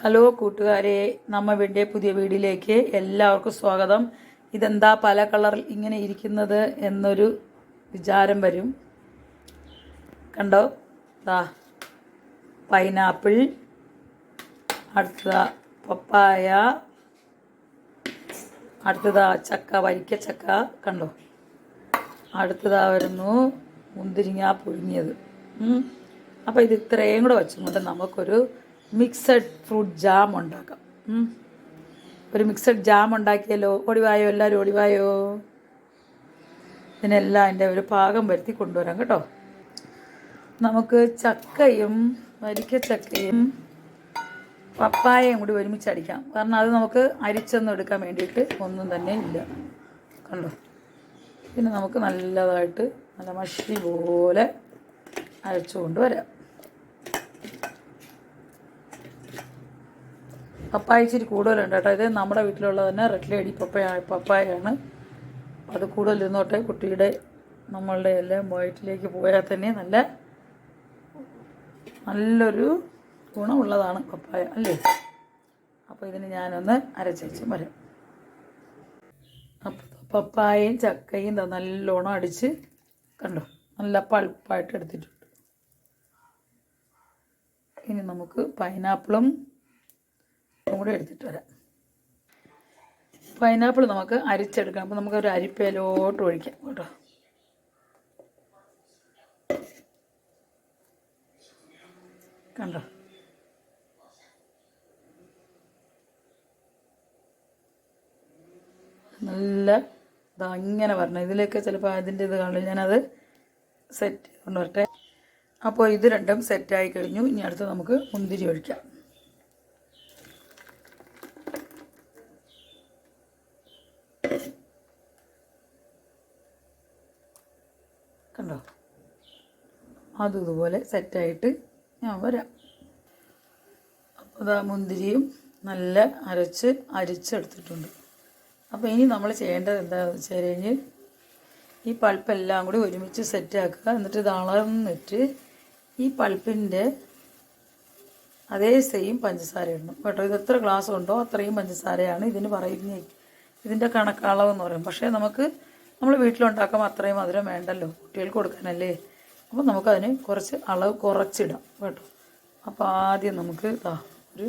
Hello കൂട്ടുകാരെ നമ്മ വേണ്ടിയ പുതിയ വീഡിയോയിലേക്ക് എല്ലാവർക്കും സ്വാഗതം. ഇതെന്താ പല കളറിൽ ഇങ്ങനെ ഇരിക്കുന്നത് എന്നൊരു വിചാരം വരും. കണ്ടോ? ദാ പൈനാപ്പിൾ അടുത്തത് പപ്പായ അടുത്തതാ ചക്ക വരിക്ക ചക്ക കണ്ടോ? അടുത്തതാ വരുന്നു മുന്തിരിങ്ങ പുഴുങ്ങിയത്. അപ്പോൾ ഇത് ഇത്രയും കൂടെ വെച്ചുകൊണ്ട് നമുക്കൊരു മിക്സഡ് ഫ്രൂട്ട് ജാം ഉണ്ടാക്കാം. ഒരു മിക്സഡ് ജാം ഉണ്ടാക്കിയല്ലോ. ഒടിവായോ? എല്ലാവരും ഒടിവായോ? ഇതിനെല്ലാം അതിന്റെ ഒരു പാകം വരുത്തി കൊണ്ടുവരാം കേട്ടോ. നമുക്ക് ചക്കയും വരിക്ക ചക്കയും പപ്പായയും കൂടി ഒരുമിച്ച് അടിക്കാം. കാരണം അത് നമുക്ക് അരിച്ചൊന്നും എടുക്കാൻ വേണ്ടിയിട്ട് ഒന്നും തന്നെ ഇല്ല. കണ്ടോ? പിന്നെ നമുക്ക് നല്ലതായിട്ട് നല്ല മഷി പോലെ അരച്ചുകൊണ്ട് വരാം പപ്പായ ഇച്ചിരി കൂടുതലുണ്ട് കേട്ടോ. ഇത് നമ്മുടെ വീട്ടിലുള്ള തന്നെ റെഡ് ലേഡി പപ്പായ പപ്പായാണ്. അത് കൂടുതലിരുന്നോട്ടെ കുട്ടിയുടെ നമ്മളുടെ എല്ലാം വയറ്റിലേക്ക് പോയാൽ തന്നെ നല്ല നല്ലൊരു ഗുണമുള്ളതാണ് പപ്പായ അല്ലേ? അപ്പോൾ ഇതിന് ഞാനൊന്ന് അരച്ചേച്ചും വരാം. പപ്പായയും ചക്കയും നല്ലോണം അടിച്ച് കണ്ടോ? നല്ല പൾപ്പായിട്ട് എടുത്തിട്ടുണ്ട്. ഇനി നമുക്ക് പൈനാപ്പിളും കൂടെ എടുത്തിട്ട് വരാം. പൈനാപ്പിൾ നമുക്ക് അരിച്ചെടുക്കാം. അപ്പോൾ നമുക്ക് ഒരു അരിപ്പയിലോട്ട് ഒഴിക്കാം കേട്ടോ. കണ്ടോ? നല്ല ഇതാ ഇങ്ങനെ വരണം. ഇതിലേക്ക് ചിലപ്പോൾ അതിന്റെ ഇത് കാണില്ല ഞാനത് സെറ്റ് കൊണ്ടുവരട്ടെ. വരട്ടെ അപ്പോൾ ഇത് രണ്ടും സെറ്റായി കഴിഞ്ഞു. ഇനി അടുത്ത് നമുക്ക് മുന്തിരി ഒഴിക്കാം. കണ്ടോ? അതും ഇതുപോലെ സെറ്റായിട്ട് ഞാൻ വരാം. അപ്പോൾ ഇതാ മുന്തിരിയും നല്ല അരച്ച് അരിച്ചെടുത്തിട്ടുണ്ട്. അപ്പോൾ ഇനി നമ്മൾ ചെയ്യേണ്ടത് എന്താണെന്ന് വെച്ച് കഴിഞ്ഞ് ഈ പൾപ്പെല്ലാം കൂടി ഒരുമിച്ച് സെറ്റാക്കുക എന്നിട്ട് ഇത് അളന്നിട്ട് ഈ പൾപ്പിന്റെ അതേ സെയിം പഞ്ചസാര ഇടണം. കേട്ടോ ഇത് എത്ര ഗ്ലാസ് ഉണ്ടോ അത്രയും പഞ്ചസാരയാണ് ഇതിന് പറയുന്നത്. ഇതിന്റെ കണക്കളവെന്ന് പറയും. പക്ഷേ നമുക്ക് നമ്മൾ വീട്ടിലുണ്ടാക്കുമ്പോൾ അത്രയും മധുരം വേണ്ടല്ലോ കുട്ടികൾക്ക് കൊടുക്കാനല്ലേ? അപ്പോൾ നമുക്കതിന് കുറച്ച് അളവ് കുറച്ചിടാം കേട്ടോ. അപ്പോൾ ആദ്യം നമുക്ക് ഇതാ ഒരു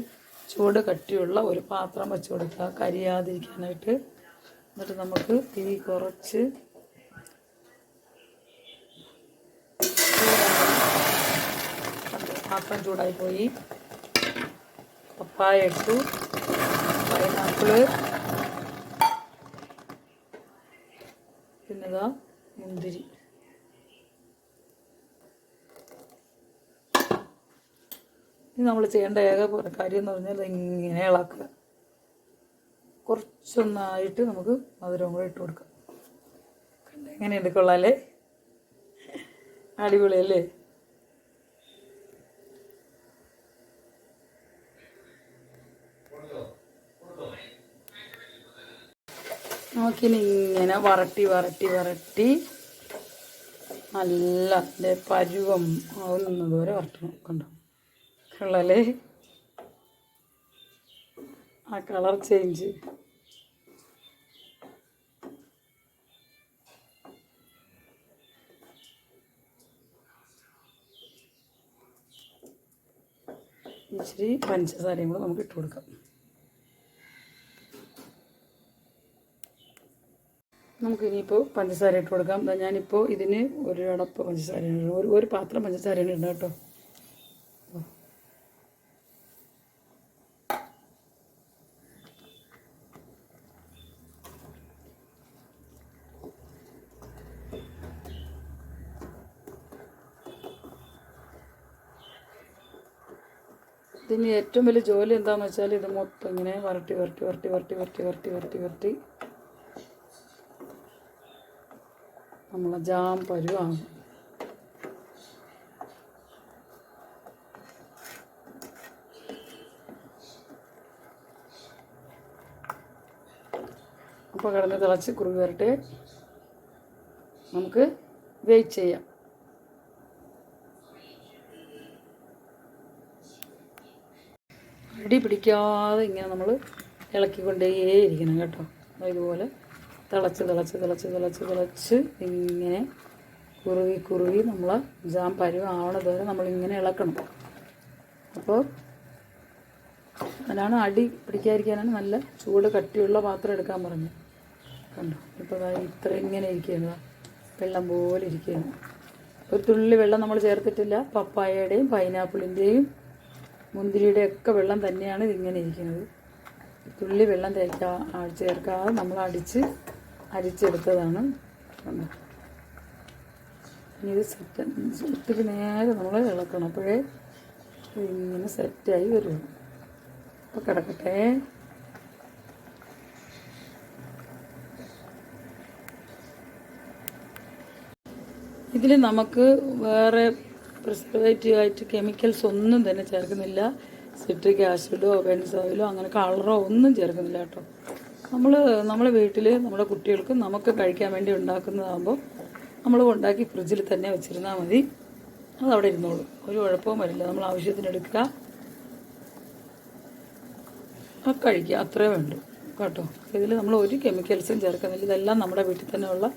ചൂട് കട്ടിയുള്ള ഒരു പാത്രം വെച്ച് കൊടുക്കുക. കരിയാതിരിക്കാനായിട്ട്. എന്നിട്ട് നമുക്ക് തീ കുറച്ച് പാത്രം ചൂടായി പോയി പപ്പായ ഇട്ടു. പൈനാപ്പിൾ പിന്നെ ഇതാ മുന്തിരി. ഇനി നമ്മൾ ചെയ്യേണ്ട ഏക കാര്യം എന്ന് പറഞ്ഞാൽ ഇങ്ങനെ ഇളക്കുക. കുറച്ചൊന്നായിട്ട് നമുക്ക് മധുരം കൂടെ ഇട്ട് കൊടുക്കാം. എങ്ങനെയുണ്ട് കൊള്ളാല്ലേ? അടിപൊളിയല്ലേ? നമുക്കിനി ഇങ്ങനെ വരട്ടി വരട്ടി വരട്ടി. നല്ല അതിന്റെ പരുവം. ആവുന്നത് വരെ വരട്ടണം കണ്ടോ. കളൽ ആ കളർ ചേഞ്ച് ഇച്ചിരി പഞ്ചസാരയും കൂടെ നമുക്ക് ഇട്ട് കൊടുക്കാം. നമുക്ക് ഇനിയിപ്പോൾ പഞ്ചസാര ഇട്ട് കൊടുക്കാം. ഞാനിപ്പോൾ ഇതിന് ഒരു അടപ്പ് പഞ്ചസാര ഒരു ഒരു പാത്രം പഞ്ചസാര ഇടണം കേട്ടോ. ഇതിന് ഏറ്റവും വലിയ ജോലി എന്താണെന്ന് വെച്ചാൽ ഇത് മൊത്തം ഇങ്ങനെ വരട്ടി വരട്ടി വരട്ടി വരട്ടി വരട്ടി വരട്ടി വരട്ടി വരട്ടി നമ്മളെ ജാം പരുവാണ്. അപ്പോൾ കിടന്ന് തിളച്ച് കുറുകി വരട്ടെ. നമുക്ക് വെയിറ്റ് ചെയ്യാം. അടി പിടിക്കാതെ ഇങ്ങനെ നമ്മൾ ഇളക്കിക്കൊണ്ടേയിരിക്കണം കേട്ടോ. ഇതുപോലെ തിളച്ച് തിളച്ച് തിളച്ച് തിളച്ച് തിളച്ച് ഇങ്ങനെ കുറുകി കുറുകി നമ്മൾ ജാം പരിവ് ആവണത് വരെ നമ്മളിങ്ങനെ ഇളക്കണം. അപ്പോൾ അതിനാണ് അടി പിടിക്കാതിരിക്കാനാണ് നല്ല ചൂട് കട്ടിയുള്ള പാത്രം എടുക്കാൻ പറഞ്ഞു കണ്ടോ? ഇപ്പോൾ ഇത്ര ഇങ്ങനെ ഇരിക്കുകയാണ്. വെള്ളം പോലെ ഇരിക്കുകയാണ്. ഒരു തുള്ളി വെള്ളം നമ്മൾ ചേർത്തിട്ടില്ല. പപ്പായയുടെയും പൈനാപ്പിളിന്റെയും മുന്തിരിയുടെയും ഒക്കെ വെള്ളം തന്നെയാണ് ഇതിങ്ങനെ ഇരിക്കുന്നത്. തുള്ളി വെള്ളം തേക്കാ ചേർക്കാതെ നമ്മൾ അടിച്ച് അരിച്ചെടുത്തതാണ്. ഇനി ഇത് സെറ്റ് ഒത്തിരി നേരെ നമ്മൾ ഇളക്കണം. അപ്പോഴേ ഇങ്ങനെ സെറ്റായി വരുള്ളൂ അപ്പോൾ കിടക്കട്ടെ. ഇതിൽ നമുക്ക് വേറെ പ്രിസർവേറ്റീവ് ആയിട്ട് കെമിക്കൽസ് ഒന്നും തന്നെ ചേർക്കുന്നില്ല. സിട്രിക് ആസിഡോ ബെൻസോയിലോ അങ്ങനെ കളറോ ഒന്നും ചേർക്കുന്നില്ല കേട്ടോ. നമ്മൾ നമ്മളെ വീട്ടിൽ നമ്മുടെ കുട്ടികൾക്ക് നമുക്ക് കഴിക്കാൻ വേണ്ടി ഉണ്ടാക്കുന്നതാകുമ്പോൾ നമ്മൾ ഉണ്ടാക്കി ഫ്രിഡ്ജിൽ തന്നെ വെച്ചിരുന്നാൽ മതി. അത് അവിടെ ഇരുന്നോളും. ഒരു കുഴപ്പവും വരില്ല. നമ്മൾ ആവശ്യത്തിന് എടുക്കുക. കഴിക്കുക. അത്രേ വേണ്ടൂ. കേട്ടോ? ഇതിൽ നമ്മൾ ഒരു കെമിക്കൽസും ചേർക്കുന്നില്ല ഇതെല്ലാം നമ്മുടെ വീട്ടിൽ തന്നെ ഉള്ള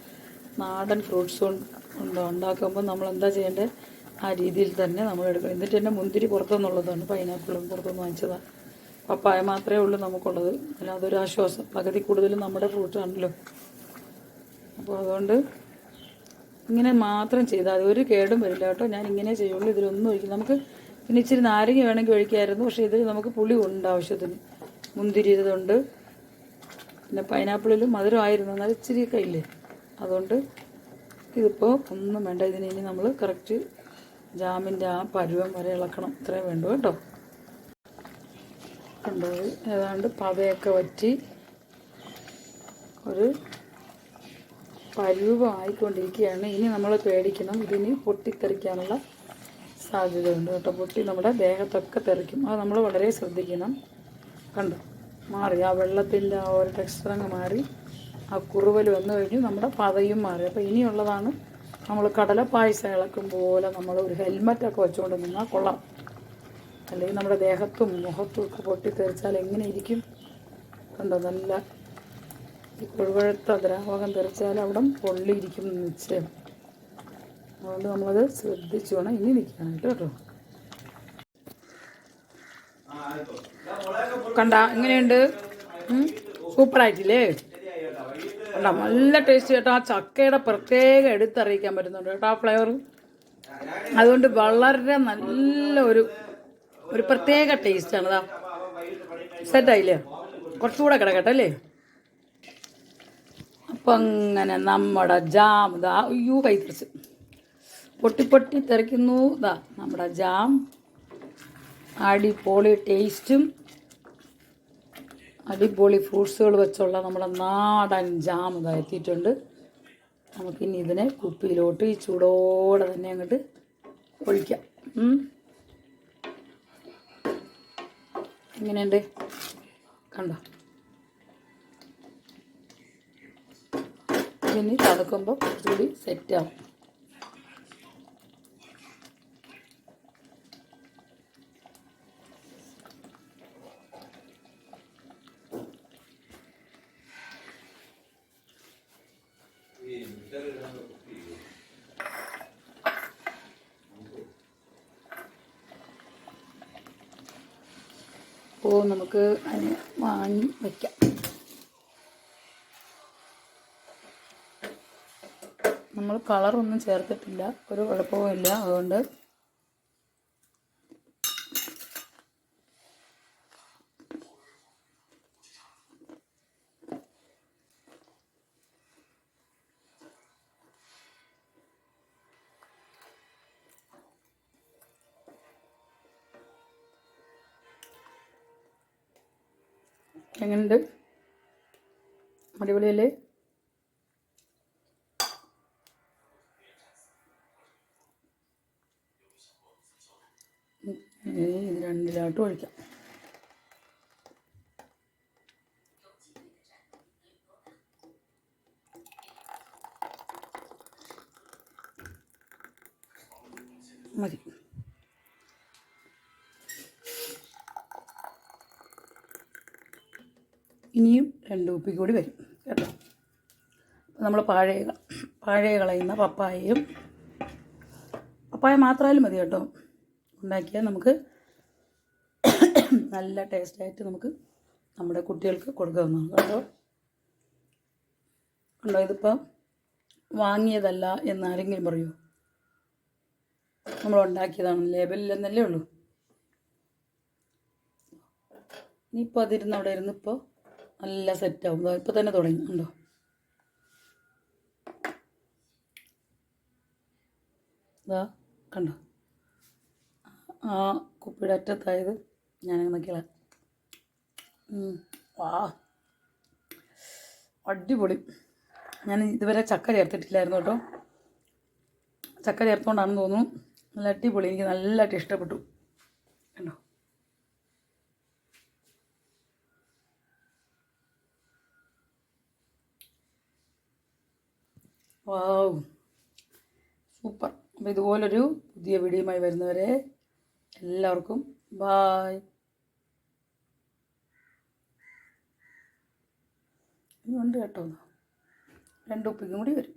നാടൻ ഫ്രൂട്ട്സ് കൊണ്ട് ഉണ്ടാക്കുമ്പോൾ നമ്മൾ എന്താ ചെയ്യേണ്ടത്? ആ രീതിയിൽ തന്നെ നമ്മൾ എടുക്കണം. എന്നിട്ട് തന്നെ മുന്തിരി പുറത്തുനിന്നുള്ളതാണ്. പൈനാപ്പിളും പുറത്തുനിന്ന് വാങ്ങിച്ചതാണ്. പപ്പായ മാത്രമേ ഉള്ളൂ നമുക്കുള്ളത്. അല്ല അതൊരു ആശ്വാസം. പകുതി കൂടുതലും നമ്മുടെ ഫ്രൂട്ടാണല്ലോ അപ്പോൾ അതുകൊണ്ട് ഇങ്ങനെ മാത്രം ചെയ്താൽ അത് ഒരു കേടും വരില്ല കേട്ടോ. ഞാൻ ഇങ്ങനെ ചെയ്യുള്ളൂ. ഇതിലൊന്നും ഒഴിക്കും നമുക്ക് പിന്നെ ഇച്ചിരി നാരങ്ങ വേണമെങ്കിൽ ഒഴിക്കായിരുന്നു. പക്ഷേ ഇതിൽ നമുക്ക് പുളി ഉണ്ട് ആവശ്യത്തിന്. മുന്തിരി ഇതുണ്ട് പിന്നെ പൈനാപ്പിളിലും മധുരമായിരുന്നു എന്നാൽ ഇച്ചിരിയൊക്കെ ഇല്ലേ? അതുകൊണ്ട് ഇതിപ്പോൾ ഒന്നും വേണ്ട. ഇതിന് ഇനി നമ്മൾ കറക്റ്റ് ജാമിന്റെ ആ പരുവം വരെ ഇളക്കണം. ഇത്രയും വേണ്ടു കേട്ടോ. കണ്ടോ ഏതാണ്ട് പതയൊക്കെ വറ്റി ഒരു പരുവമായിക്കൊണ്ടിരിക്കുകയാണ് ഇനി നമ്മൾ പേടിക്കണം. ഇതിന് പൊട്ടിത്തെറിക്കാനുള്ള സാധ്യതയുണ്ട് കേട്ടോ. പൊട്ടി നമ്മുടെ ദേഹത്തൊക്കെ തെറിക്കും. അത് നമ്മൾ വളരെ ശ്രദ്ധിക്കണം. കണ്ടോ? മാറി. ആ വെള്ളത്തിന്റെ ആ ഒരു ടെക്സ്റ്ററങ്ങ് മാറി. ആ കുറുവൽ വന്നു കഴിഞ്ഞു. നമ്മുടെ പതയും മാറി. അപ്പോൾ ഇനിയുള്ളതാണ് നമ്മൾ കടലപ്പായസം ഇളക്കും പോലെ നമ്മൾ ഒരു ഹെൽമറ്റൊക്കെ വെച്ചുകൊണ്ട് നിന്നാൽ കൊള്ളാം. അല്ലെങ്കിൽ നമ്മുടെ ദേഹത്തും മുഖത്തും ഒക്കെ പൊട്ടിത്തെറിച്ചാൽ എങ്ങനെ ഇരിക്കും? കണ്ടോ? നല്ല ഈ കൊഴുവഴുത്ത ദ്രാവകം തെറിച്ചാൽ അവിടെ പൊള്ളിയിരിക്കും നിശ്ചയം. അതുകൊണ്ട് നമ്മളത് ശ്രദ്ധിച്ചു വേണം ഇനി നിൽക്കാനായിട്ട് കേട്ടോ. കണ്ട എങ്ങനെയുണ്ട്? സൂപ്പറായിട്ടില്ലേ? കണ്ട നല്ല ടേസ്റ്റ് കേട്ടോ. ആ ചക്കയുടെ പ്രത്യേകം എടുത്തറിയിക്കാൻ പറ്റുന്നുണ്ട് കേട്ടോ ആ ഫ്ലേവർ. അതുകൊണ്ട് വളരെ നല്ല ഒരു ഒരു പ്രത്യേക ടേസ്റ്റാണ് അതാ സെറ്റായില്ലേ? കുറച്ചുകൂടെ കിടക്കട്ടെ അല്ലേ? അപ്പം അങ്ങനെ നമ്മുടെ ജാം ഇതാ അയ്യോ കൈ പൊട്ടി പൊട്ടി തെറിക്കുന്നു ഇതാ നമ്മുടെ ജാം. അടിപൊളി ടേസ്റ്റും അടിപൊളി ഫ്രൂട്ട്സുകൾ വെച്ചുള്ള നമ്മുടെ നാടൻ ജാം ഇതാ എത്തിയിട്ടുണ്ട്. നമുക്കിനി ഇതിനെ കുപ്പിയിലോട്ട് ഈ ചൂടോടെ തന്നെ അങ്ങോട്ട് ഒഴിക്കാം. എങ്ങനെയുണ്ട്? കണ്ടോ? ഇനി തണുക്കുമ്പോൾ കുറച്ചുകൂടി സെറ്റാവും അപ്പോൾ നമുക്ക് അതിന് വാങ്ങി വയ്ക്കാം നമ്മൾ കളറൊന്നും ചേർത്തിട്ടില്ല. ഒരു കുഴപ്പവും ഇല്ല അതുകൊണ്ട് എങ്ങനെയുണ്ട്? അടിപൊളിയല്ലേ? ഇത് രണ്ടിലായിട്ട് ഒഴിക്കാം മതി ഇനിയും രണ്ട് കുപ്പി കൂടി വരും കേട്ടോ? നമ്മൾ പാഴയ പാഴയ കളയുന്ന പപ്പായയും പപ്പായ മാത്രമായാലും മതി കേട്ടോ. ഉണ്ടാക്കിയാൽ നമുക്ക് നല്ല ടേസ്റ്റായിട്ട് നമുക്ക് നമ്മുടെ കുട്ടികൾക്ക് കൊടുക്കാവുന്നതാണ് കേട്ടോ. കണ്ടോ ഇതിപ്പം വാങ്ങിയതല്ല എന്നാരെങ്കിലും പറയുമോ നമ്മൾ ഉണ്ടാക്കിയതാണ് ലേബലില്ലെന്നല്ലേ ഉള്ളൂ? ഇനിയിപ്പോൾ അതിരുന്ന് അവിടെ ഇരുന്ന് ഇപ്പോൾ നല്ല സെറ്റാവും ഇപ്പോൾ തന്നെ തുടങ്ങി. ഉണ്ടോ ഇതാ കണ്ടോ? ആ കുപ്പിയുടെ അറ്റത്തായത് ഞാനങ്ങനെ നോക്കിയാൽ വാ. അടിപൊളി. ഞാൻ ഇതുവരെ ചക്ക ചേർത്തിട്ടില്ലായിരുന്നു കേട്ടോ. ചക്ക ചേർത്തുകൊണ്ടാണെന്ന് തോന്നുന്നു. നല്ല അടിപൊളി. എനിക്ക് നല്ലതായിട്ട് ഇഷ്ടപ്പെട്ടു. കണ്ടോ? Wow super. അപ്പോൾ ഇതുപോലൊരു പുതിയ വീഡിയോയുമായി വരുന്നവരെ എല്ലാവർക്കും ബായ്. ഉണ്ട് കേട്ടോ. രണ്ട് ഉപ്പിക്കും കൂടി വരും.